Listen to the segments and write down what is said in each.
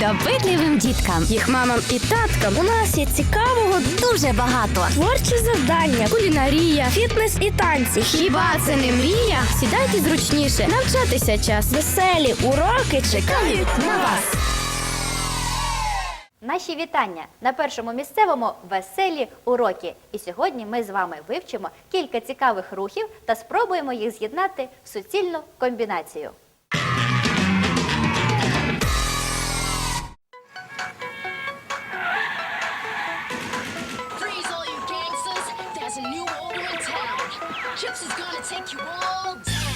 допитливим діткам, їх мамам і таткам. У нас є цікавого Дуже багато. творчі завдання, Кулінарія. фітнес і танці, Хіба це не мрія? Сідайте зручніше, навчатися час. веселі уроки чекають на вас. Наші вітання на першому місцевому веселі уроки. І сьогодні ми з вами вивчимо кілька цікавих рухів та спробуємо їх з'єднати в суцільну комбінацію. Chips is gonna take you all down.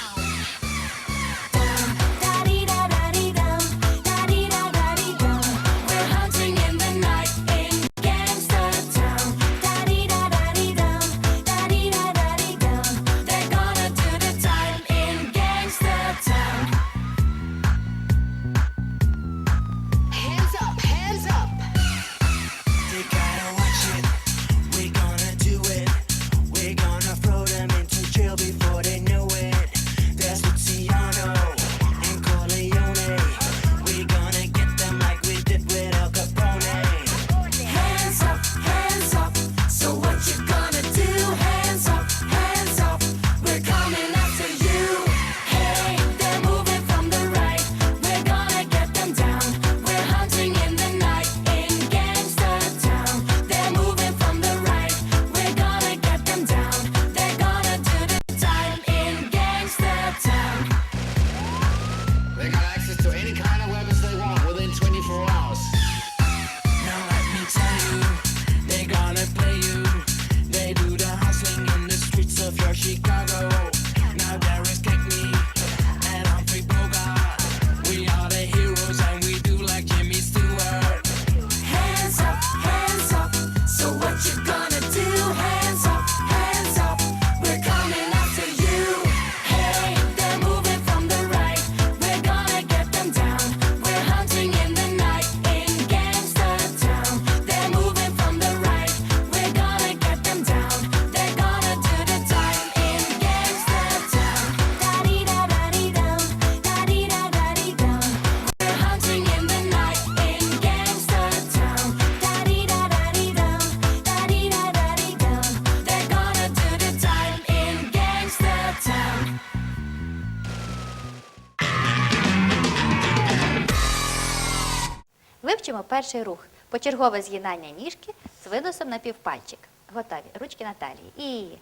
Вивчимо перший рух. Почергове з'єднання ніжки з видосом на півпальчик. Готові. Ручки на талії. І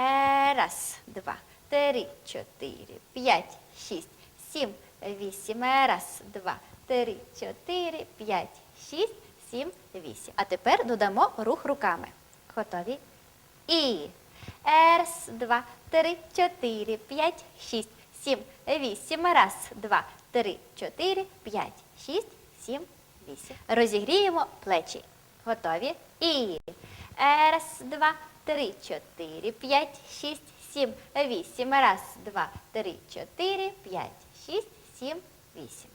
е, раз, два, три, чотири, п'ять, шість, сім, вісім. Е, Раз, два, три, чотири, п'ять, шість, сім, вісім. А тепер додамо рух руками. Готові? І е, раз, два, три, чотири, п'ять, шість, сім, вісім. Раз, два, три, чотири, п'ять, шість, сім, вісім. Розігріємо плечі. Готові? І раз, два, три, чотири, п'ять, шість, сім, вісім. Раз, два, три, чотири, п'ять, шість, сім, вісім.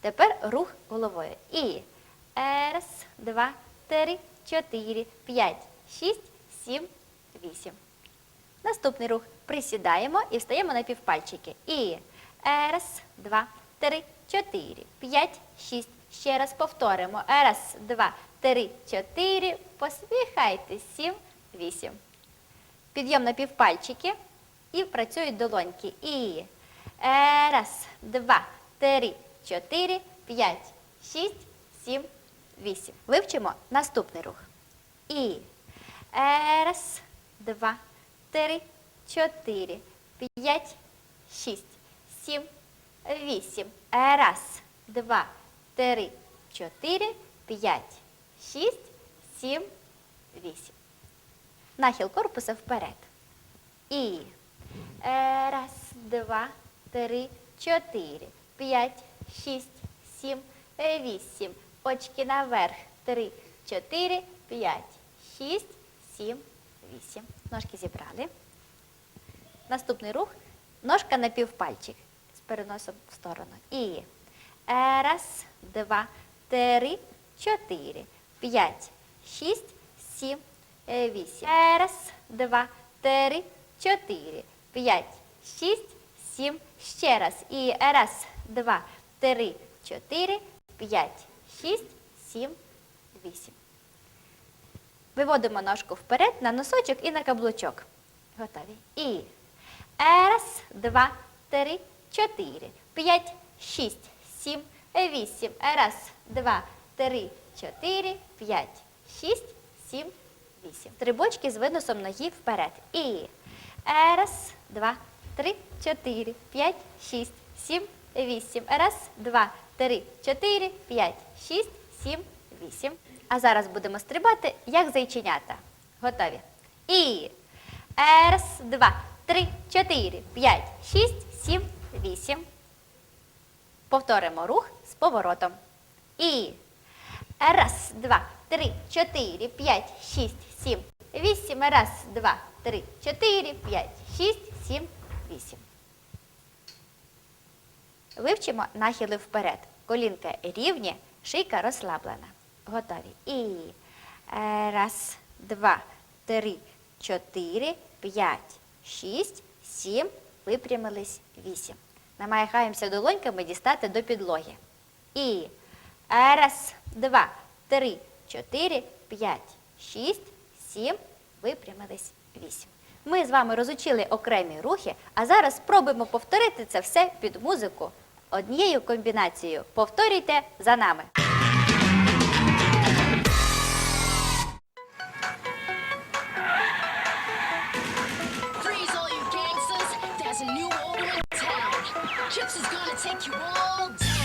Тепер рух головою. І раз, два, три, чотири, п'ять, шість, сім, вісім. Наступний рух. Присідаємо і встаємо на півпальчики. І раз, два, три, чотири, п'ять, шість. Ще раз повторимо. Раз, два, три, чотири. Посміхайтесь. Сім, вісім. Підйом на півпальчики і працюють долоньки. І е, раз, два, три, чотири, п'ять, шість, сім, вісім. Вивчимо наступний рух. І е, раз, два, три, чотири, п'ять, шість, сім, вісім. Е, Раз, два, три, чотири, п'ять, шість, сім, вісім. Нахил корпуса вперед. І е, раз, два, три, чотири, п'ять, шість, сім, е, вісім. Очки наверх. Три, чотири, п'ять, шість, сім, вісім. Ножки зібрали. Наступний рух. Ножка на півпальчик з переносом в сторону. І раз, два, три, чотири, п'ять, шість, сім, е, вісім. Е, Раз, два, три, чотири, п'ять, шість, сім. Ще раз. І раз, два, три, чотири, п'ять, 6, 7, 8. Виводимо ножку вперед на носочок і на каблучок. Готові. І раз, два, три, чотири, п'ять, шість, сім, вісім. Раз, два, три, чотири, п'ять, шість, сім, вісім. Стрибочки з виносом ноги вперед. І раз, два, три, чотири, п'ять, шість, сім, вісім. Раз, два, три, чотири, п'ять, шість, сім, вісім. А зараз будемо стрибати, як зайченята. Готові. І раз, два, три, чотири, п'ять, шість, сім, вісім. Повторимо рух з поворотом. І раз, два, три, чотири, п'ять, шість, сім, вісім. Раз, два, три, чотири, п'ять, шість, сім, вісім. Вивчимо нахили вперед. Колінка рівні, шийка розслаблена. Готові. І раз, два, три, чотири, п'ять, шість, сім. Випрямились вісім. Намагаємося долоньками дістати до підлоги. І раз, два, три, чотири, п'ять, шість, сім. Випрямились вісім. Ми з вами розучили окремі рухи, а зараз спробуємо повторити це все під музику. Однією комбінацією. Повторюйте за нами. Chips is gonna take you all down.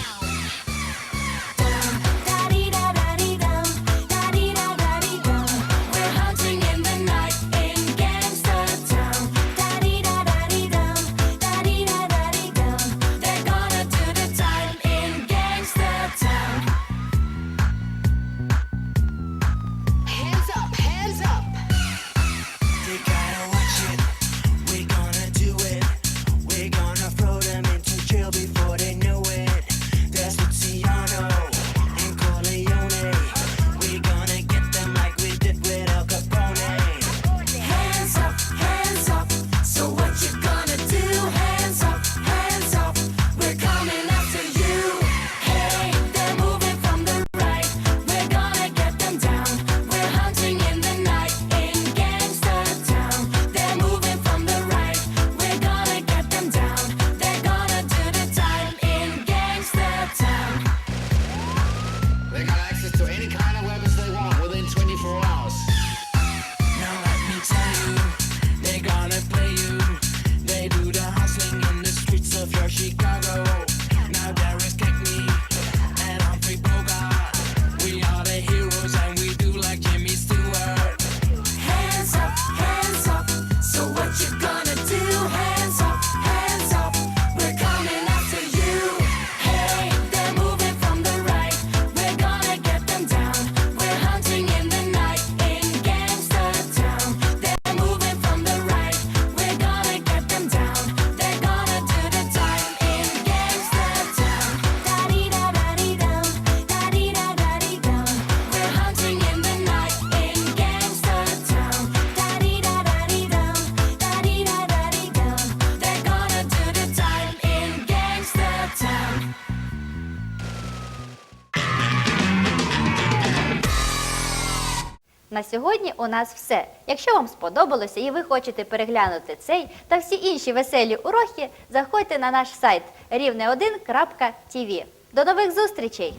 На сьогодні у нас все. Якщо вам сподобалося і ви хочете переглянути цей та всі інші веселі уроки, заходьте на наш сайт рівне1.tv. До нових зустрічей!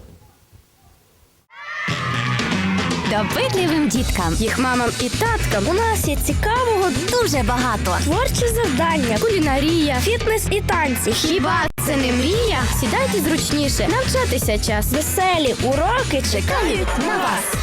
Допитливим діткам, їх мамам і таткам У нас є цікавого дуже багато. творчі завдання, Кулінарія. фітнес і танці. Хіба це не мрія? Сідайте зручніше, навчатися час. Веселі уроки чекають на вас.